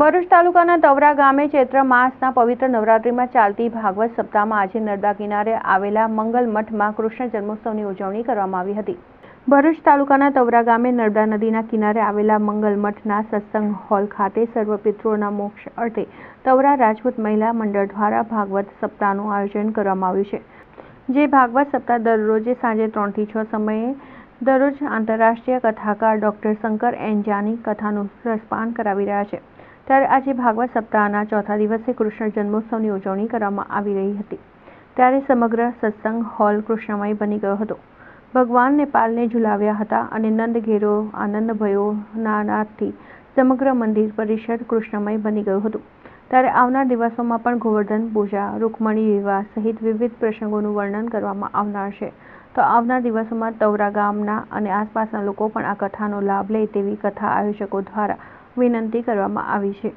ભરૂચ તાલુકાના તવરા ગામે ચૈત્ર માસના પવિત્ર નવરાત્રિમાં ચાલતી ભાગવત સપ્તાહમાં આજે નર્મદા કિનારે આવેલા મંગલ મઠમાં કૃષ્ણ જન્મોત્સવની ઉજવણી કરવામાં આવી હતી. ભરૂચ તાલુકાના તવરા ગામે નર્મદા નદીના કિનારે આવેલા મંગલ મઠના સત્સંગ હોલ ખાતે સર્વ પિતૃઓના મોક્ષ અર્થે તવરા રાજપૂત મહિલા મંડળ દ્વારા ભાગવત સપ્તાહનું આયોજન કરવામાં આવ્યું છે. જે ભાગવત સપ્તાહ દરરોજે સાંજે ત્રણથી છ સમયે દરરોજ આંતરરાષ્ટ્રીય કથાકાર ડોક્ટર શંકર એન જાની કથાનું રસપાન કરાવી રહ્યા છે. ત્યારે આજે ભાગવત સપ્તાહના ચોથા દિવસે કૃષ્ણ જન્મોત્સવની ઉજવણી કરવામાં આવી રહી હતી. ત્યારે સમગ્ર સત્સંગ હોલ કૃષ્ણમય બની ગયો હતો. ભગવાન નેપાલને ઝુલાવ્યા હતા અને નંદ ઘેરો, આનંદ ભયો નાનાથી સમગ્ર મંદિર પરિસર કૃષ્ણમય બની ગયું હતું. ત્યારે આવનાર દિવસોમાં પણ ગોવર્ધન, પૂજા, રૂકમણી વિવાહ સહિત વિવિધ પ્રસંગોનું વર્ણન કરવામાં આવનાર છે. તો આવનાર દિવસોમાં તવરા ગામના અને આસપાસના લોકો પણ આ કથાનો લાભ લે તેવી કથા આયોજકો દ્વારા વિનંતી કરવામાં આવી છે.